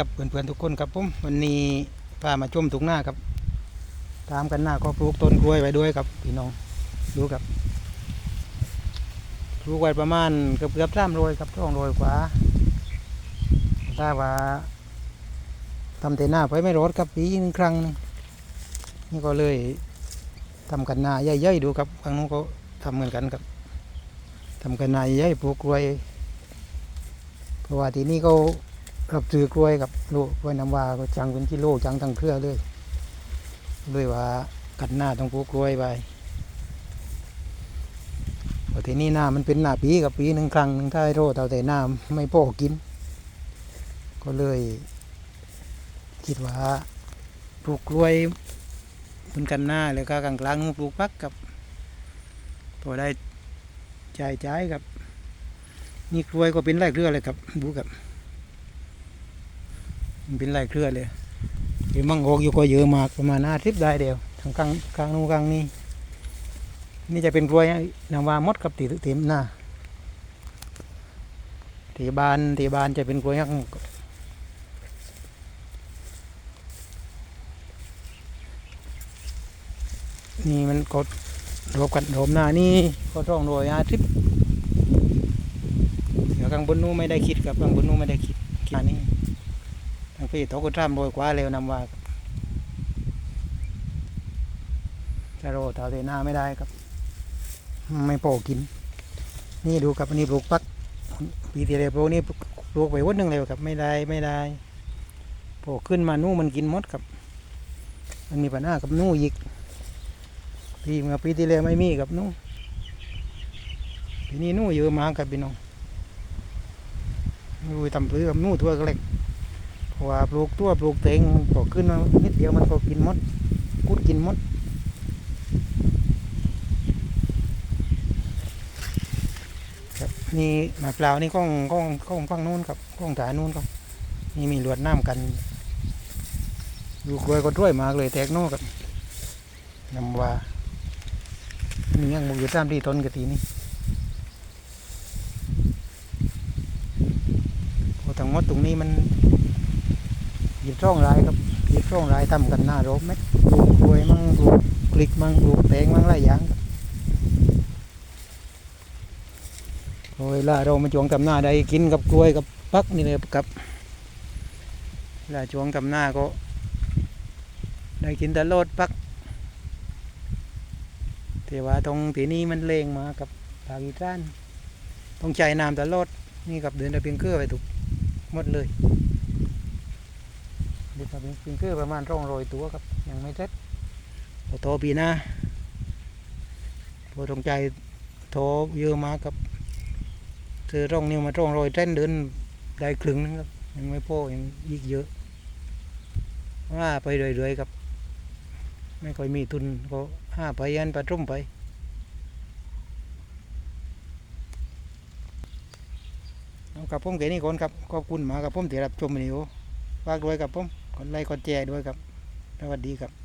กับเพื่อนๆทุกคนครับผมวันนี้พามาชมถุงหน้าครับ ตามกันหน้าก็ปลูกต้นกล้วยไว้ด้วยครับพี่น้องดูครับปลูกไว้ประมาณเกือบเกือบสามโรยครับช่องโรยกว่าถ้าว่าทำแต่หน้าไปไม่รอดครับปีหนึงครั้งนึงนี่ก็เลยทำกันหน้าใหญ่ๆดูครับข้างนู้นก็ทำเหมือนกันครับทำกันหน้าใหญ่ปลูกกล้วยเพราะว่าที่นี่เขา รับซื้อกล้วยกับโลกล้วยน้ำว้าก็จังเป็นกิโลจังทั้งเครือเลยเลยว่ากัดหน้าต้องปลูกกล้วยไปเพราะที่นี่หน้ามันเป็นหน้าปีกับปีหนึ่งครั้งหนึ่งถ้าให้โรเท่าแต่หน้าไม่พอกิน ก็เลย คิดว่าปลูกกล้วยบนกันหน้าแล้วก็กลางกลางปลูกพักกับพอได้จ่ายจ่ายกับ นี่กล้วยก็เป็นไรเรือเลยครับดูครับ เป็นไร่เครือเลยเดี๋ยวมังออกอยู่ก็เยอะมากประมาณห้าสิบได้เดียวทางกลางกลางนู้นกลางนี้ นี่จะเป็นกล้วยนำวามดกับตีเต็มหน้าตีบานตีบานจะเป็นกล้วยยักษ์นี่มันกดรวบกันรวมหน้านี่ก็ต้องโรยห้าสิบเดี๋ยวข้างบนนู้นไม่ได้คิดครับข้างบนนู้นไม่ได้คิดคิดอัน นี้ทางพี่าก็ทำโรยกว่าเร็วนำว่าจะโรเท่าเทหน้าไม่ได้ครับ ไม่พอกิน นี่ดูครับอันนี้ปลูกปักปีที่แล้วปลูกนี่ปลูกไปวันหนึ่งเลยครับ ไม่ได้ไม่ได้พอขึ้นมานู่มันกินมดครับ มันมีปัญหากับนู่อีกปีเมื่อปีที่แล้วไม่มีกับนู่นปีนี้นู่เยอะมากครับพี่น้องไม่รู้ทำปลือกับนู่ตัวก็เล็ก ว่าปลูกตัวปลูกเตงพอขึ้นมานิดเดียวมันก็กินมดกุดกินมดครับนี่มะพร้าวนี่ก้องก้องก้องฟังนู้นครับก้องถานู้นครับนี่มีลวดน้ำกันดูกล้วยก็ด้วยมากเลยแตกโน่ครับนำว่านี่ยังบุกอยู่ตามที่ต้นกะตีนี่โอ้ทั้งหมดตรงนี้มัน บช่องรายครับหยิบช่องรายทำกันหน้ารบเม็ดปลูกกล้วยมั่งปลูกลิกมั่งปลูกแตงมั่งหลายอย่างครับโอ้ยล่าเรามาจวงทำหน้าได้กินกับกล้วยกับพักนี่เลยครับล่าจวงทำหน้าก็ได้กินแต่โลดพักแต่ว่าตรงที่นี้มันเลงมากับภาคอีสานต้องใจน้ำตลอดนี่กับเดินตะเพียงเกลือไปถูกหมดเลย ดินตะเพียงเกลือประมาณร่องรอยตัวครับ ยังไม่เสร็จโอโตปีหน้าพอตรงใจโทรเยอะมากครับเธอร่องนิ้วมาร่องรอยเส้นเดินได้ครึ่งนึงครับยังไม่พอยังอีกเยอะว่าไปเรื่อยๆครับ ไม่ค่อยมีทุนก็ห้าไปยันปลาทุ่มไปเอากับผมแค่นี้ก่อนครับขอบคุณมากกับผมที่รับชมวิดีโอฝากด้วยกับผม ดไลค์กดแชร์ด้วยครับ สวัสดีครับ